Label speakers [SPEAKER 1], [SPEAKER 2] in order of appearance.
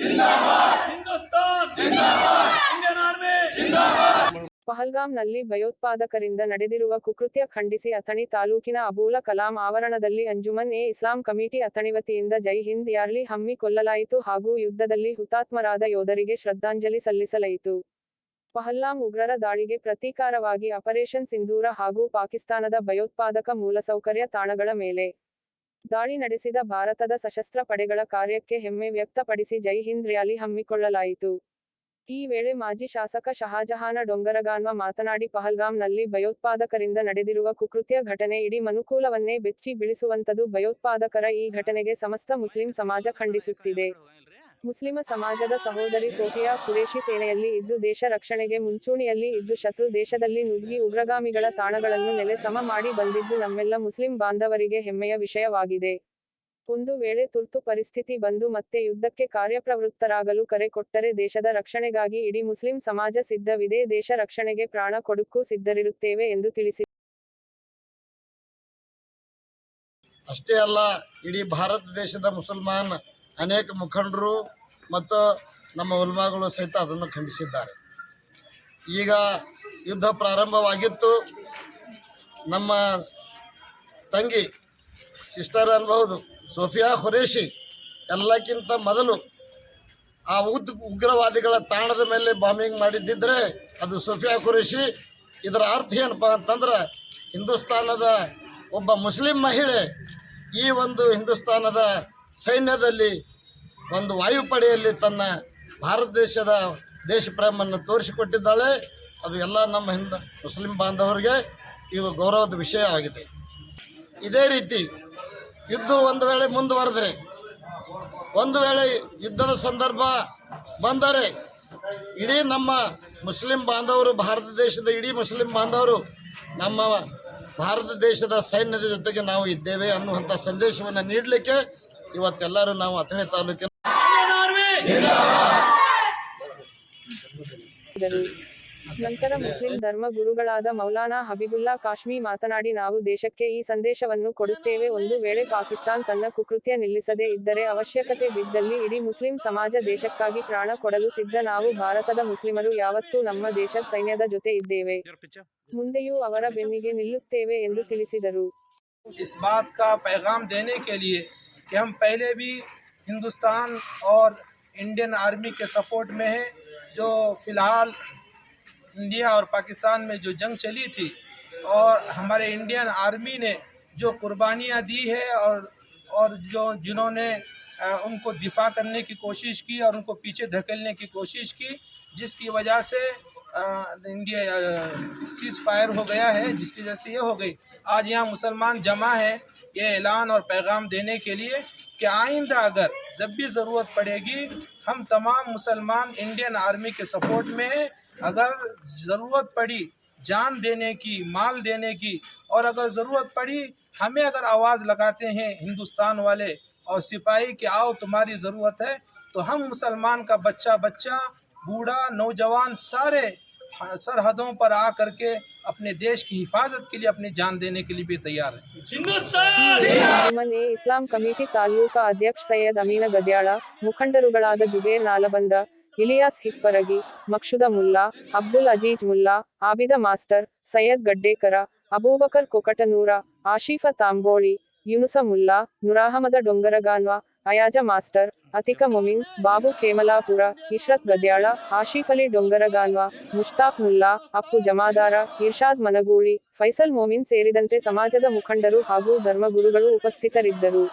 [SPEAKER 1] ಹಿಂದೂಸ್ತಾನ್ನಲ್ಲಿ army
[SPEAKER 2] ಪಹಲ್ಗಾಮ್ನಲ್ಲಿ ಭಯೋತ್ಪಾದಕರಿಂದ ನಡೆದಿರುವ ಕುಕೃತ್ಯ ಖಂಡಿಸಿ ಅಥಣಿ ತಾಲೂಕಿನ ಅಬೂಲ ಕಲಾಂ ಆವರಣದಲ್ಲಿ ಅಂಜುಮನ್ ಎ ಇಸ್ಲಾಂ ಕಮಿಟಿ ಅಥಣಿ ವತಿಯಿಂದ ಜೈ ಹಿಂದ್ ಯಾರ್ಲಿ ಹಮ್ಮಿಕೊಳ್ಳಲಾಯಿತು ಹಾಗೂ ಯುದ್ಧದಲ್ಲಿ ಹುತಾತ್ಮರಾದ ಯೋಧರಿಗೆ ಶ್ರದ್ಧಾಂಜಲಿ ಸಲ್ಲಿಸಲಾಯಿತು. ಪಹಲ್ಲಾಂ ಉಗ್ರರ ದಾಳಿಗೆ ಪ್ರತೀಕಾರವಾಗಿ ಆಪರೇಷನ್ ಸಿಂಧೂರ ಹಾಗೂ ಪಾಕಿಸ್ತಾನದ ಭಯೋತ್ಪಾದಕ ಮೂಲಸೌಕರ್ಯ ತಾಣಗಳ ಮೇಲೆ ದಾಳಿ ನಡೆಸಿದ ಭಾರತದ ಸಶಸ್ತ್ರ ಪಡೆಗಳ ಕಾರ್ಯಕ್ಕೆ ಹೆಮ್ಮೆ ವ್ಯಕ್ತಪಡಿಸಿ ಜೈ ಹಿಂದ್ ರ್ಯಾಲಿ ಹಮ್ಮಿಕೊಳ್ಳಲಾಯಿತು. ಈ ವೇಳೆ ಮಾಜಿ ಶಾಸಕ ಶಹಾಜಹಾನ ಡೊಂಗರಗಾನ್ವ ಮಾತನಾಡಿ ಪಹಲ್ಗಾಮ್ನಲ್ಲಿ ಭಯೋತ್ಪಾದಕರಿಂದ ನಡೆದಿರುವ ಕುಕೃತ್ಯ ಘಟನೆ ಇಡೀ ಮನುಕೂಲವನ್ನೇ ಬೆಚ್ಚಿ ಬೀಳಿಸುವಂತದು ಭಯೋತ್ಪಾದಕರ ಈ ಘಟನೆಗೆ ಸಮಸ್ತ ಮುಸ್ಲಿಂ ಸಮಾಜ ಖಂಡಿಸುತ್ತಿದೆ. ಮುಸ್ಲಿಮ ಸಮಾಜದ ಸಹೋದರಿ ಸೋಫಿಯಾ ಕುರೇಶಿ ಸೇನೆಯಲ್ಲಿ ಇದ್ದು ದೇಶ ರಕ್ಷಣೆಗೆ ಮುಂಚೂಣಿಯಲ್ಲಿ ಇದ್ದು ಶತ್ರು ದೇಶದಲ್ಲಿ ನುಗ್ಗಿ ಉಗ್ರಗಾಮಿಗಳ ತಾಣಗಳನ್ನು ನೆಲೆ ಸಮ ಮಾಡಿ ಬಂದಿದ್ದು ನಮ್ಮೆಲ್ಲ ಮುಸ್ಲಿಂ ಬಾಂಧವರಿಗೆ ಹೆಮ್ಮೆಯ ವಿಷಯವಾಗಿದೆ. ಒಂದು ವೇಳೆ ತುರ್ತು ಪರಿಸ್ಥಿತಿ ಬಂದು ಮತ್ತೆ ಯುದ್ಧಕ್ಕೆ ಕಾರ್ಯಪ್ರವೃತ್ತರಾಗಲು ಕರೆ ಕೊಟ್ಟರೆ ದೇಶದ ರಕ್ಷಣೆಗಾಗಿ ಇಡೀ ಮುಸ್ಲಿಂ ಸಮಾಜ ಸಿದ್ಧವಿದೆ, ದೇಶ ರಕ್ಷಣೆಗೆ ಪ್ರಾಣ ಕೊಡುಕ್ಕೂ ಸಿದ್ಧರಿರುತ್ತೇವೆ ಎಂದು ತಿಳಿಸಿ
[SPEAKER 3] ಅಷ್ಟೇ ಅಲ್ಲ, ಇಡೀ ಭಾರತ ದೇಶದ ಮುಸಲ್ಮಾನ್ ಅನೇಕ ಮುಖಂಡರು ಮತ್ತು ನಮ್ಮ ಉಲ್ಮಾಗಳು ಸಹಿತ ಅದನ್ನು ಖಂಡಿಸಿದ್ದಾರೆ. ಈಗ ಯುದ್ಧ ಪ್ರಾರಂಭವಾಗಿತ್ತು. ನಮ್ಮ ತಂಗಿ ಸಿಸ್ಟರ್ ಅನ್ಬಹುದು, ಸೋಫಿಯಾ ಖುರೇಶಿ ಎಲ್ಲಕ್ಕಿಂತ ಮೊದಲು ಆ ಉದ್ ಉಗ್ರವಾದಿಗಳ ತಾಣದ ಮೇಲೆ ಬಾಂಬಿಂಗ್ ಮಾಡಿದ್ದಿದ್ರೆ ಅದು ಸೋಫಿಯಾ ಖುರೇಶಿ ಇದರ ಅರ್ಥ ಏನಪ್ಪ ಅಂತಂದ್ರೆ ಹಿಂದೂಸ್ತಾನದ ಒಬ್ಬ ಮುಸ್ಲಿಂ ಮಹಿಳೆ ಈ ಒಂದು ಹಿಂದೂಸ್ತಾನದ ಸೈನ್ಯದಲ್ಲಿ ಒಂದು ವಾಯುಪಡೆಯಲ್ಲಿ ತನ್ನ ಭಾರತ ದೇಶದ ದೇಶ ಪ್ರೇಮನ್ನು ತೋರಿಸಿಕೊಟ್ಟಿದ್ದಾಳೆ ಅದು ಎಲ್ಲ ನಮ್ಮ ಹಿಂದ ಮುಸ್ಲಿಂ ಬಾಂಧವರಿಗೆ ಇವು ಗೌರವದ ವಿಷಯ ಆಗಿದೆ ಇದೇ ರೀತಿ ಯುದ್ಧ ಒಂದು ವೇಳೆ ಮುಂದುವರೆದರೆ, ಒಂದು ವೇಳೆ ಯುದ್ಧದ ಸಂದರ್ಭ ಬಂದರೆ, ಇಡೀ ನಮ್ಮ ಮುಸ್ಲಿಂ ಬಾಂಧವರು, ಭಾರತ ದೇಶದ ಇಡೀ ಮುಸ್ಲಿಂ ಬಾಂಧವರು ನಮ್ಮ ಭಾರತ ದೇಶದ ಸೈನ್ಯದ ಜೊತೆಗೆ ನಾವು ಇದ್ದೇವೆ ಅನ್ನುವಂಥ ಸಂದೇಶವನ್ನು ನೀಡಲಿಕ್ಕೆ ಇವತ್ತೆಲ್ಲರೂ ನಾವು ಅಥಣಿ ತಾಲೂಕಿನ.
[SPEAKER 2] ನಂತರ ಮುಸ್ಲಿಂ ಧರ್ಮ ಗುರುಗಳಾದ ಮೌಲಾನಾ ಹಬೀಬುಲ್ಲಾ ಕಾಶ್ಮಿ ಮಾತನಾಡಿ ನಾವು ದೇಶಕ್ಕೆ ಈ ಸಂದೇಶವನ್ನು ಕೊಡುತ್ತೇವೆ ಒಂದು ವೇಳೆ ಪಾಕಿಸ್ತಾನ್ ತನ್ನ ಕುಕೃತ್ಯ ನಿಲ್ಲಿಸದೇ ಇದ್ದರೆ ಅವಶ್ಯಕತೆ ಬಿದ್ದಲ್ಲಿ ಇಡೀ ಮುಸ್ಲಿಂ ಸಮಾಜ ದೇಶಕ್ಕಾಗಿ ಪ್ರಾಣ ಕೊಡಲು ಸಿದ್ಧ ನಾವು ಭಾರತದ ಮುಸ್ಲಿಮರು ಯಾವತ್ತೂ ನಮ್ಮ ದೇಶ ಸೈನ್ಯದ ಜೊತೆ ಇದ್ದೇವೆ ಮುಂದೆಯೂ ಅವರ ಬೆನ್ನಿಗೆ ನಿಲ್ಲುತ್ತೇವೆ ಎಂದು ತಿಳಿಸಿದರು
[SPEAKER 4] इस बात का पैगाम देने के लिए कि हम पहले भी हिंदुस्तान और इंडियन आर्मी के सपोर्ट में है, जो फ़िलहाल इंडिया और पाकिस्तान में जो जंग चली थी, और हमारे इंडियन आर्मी ने जो कुर्बानियाँ दी है और और जो, जिन्होंने उनको दिफा करने की कोशिश की और उनको पीछे धकेलने की कोशिश की, जिसकी वजह से इंडिया सीज़ फायर हो गया है, जिसकी वजह से ये हो गई। आज यहाँ मुसलमान जमा है ये ऐलान और पैगाम देने के लिए कि आइंदा अगर जब भी ज़रूरत पड़ेगी, हम तमाम मुसलमान इंडियन आर्मी के सपोर्ट में हैं। अगर ज़रूरत पड़ी जान देने की, माल देने की, और अगर ज़रूरत पड़ी हमें अगर आवाज़ लगाते हैं हिंदुस्तान वाले और सिपाही कि आओ तुम्हारी ज़रूरत है तो हम मुसलमान का बच्चा बच्चा बूढ़ा, नौजवान सारे सरहदों पर आ करके अपने देश की हिफाजत के लिए अपनी जान देने के लिए भी तैयार है
[SPEAKER 1] ಹಿಂದೂಸ್ತಾನ್
[SPEAKER 2] ಅಂಜುಮನ್ ಎ ಇಸ್ಲಾಂ ಕಮಿಟಿ ತಾಲೂಕಾ ಅಧ್ಯಕ್ಷ ಸೈಯದ್ ಅಮೀನ ಗದ್ಯಾಳ ಮುಖಂಡರುಗಳಾದ ಜುಬೇರ್ ನಾಲಬಂದ ಇಲಿಯಾಸ್ ಹಿಪ್ಪರಗಿ ಮಕ್ಷುದ ಮುಲ್ಲಾ ಅಬ್ದುಲ್ ಅಜೀಜ್ ಮುಲ್ಲಾ ಆಬಿದ ಮಾಸ್ಟರ್ ಸೈಯದ್ ಗಡ್ಡೇಕರ ಅಬೂಬಕರ್ ಕೊಕಟನೂರ ಆಶೀಫ ತಾಂಬೋಳಿ ಯುನುಸ ಮುಲ್ಲಾ ನುರಾಹಮದ ಡೊಂಗರಗಾನ್ವ ಅಯಾಜ ಮಾಸ್ಟರ್, ಅತಿಕ ಮೊಮಿನ್, ಬಾಬು ಕೇಮಲಾಪುರ, ಇಶ್ರತ್ ಗದ್ಯಾಳ, ಆಶೀಫ್ ಅಲಿ ಡೊಂಗರಗಾನ್ವ, ಮುಷ್ತಾಕ್ ಮುಲ್ಲಾ, ಅಪ್ಪು ಜಮಾದಾರ, ಇರ್ಷಾದ್ ಮನಗೂಳಿ, ಫೈಸಲ್ ಮೊಮಿನ್ ಸೇರಿದಂತೆ ಸಮಾಜದ ಮುಖಂಡರು ಹಾಗೂ ಧರ್ಮಗುರುಗಳು ಉಪಸ್ಥಿತರಿದ್ದರು.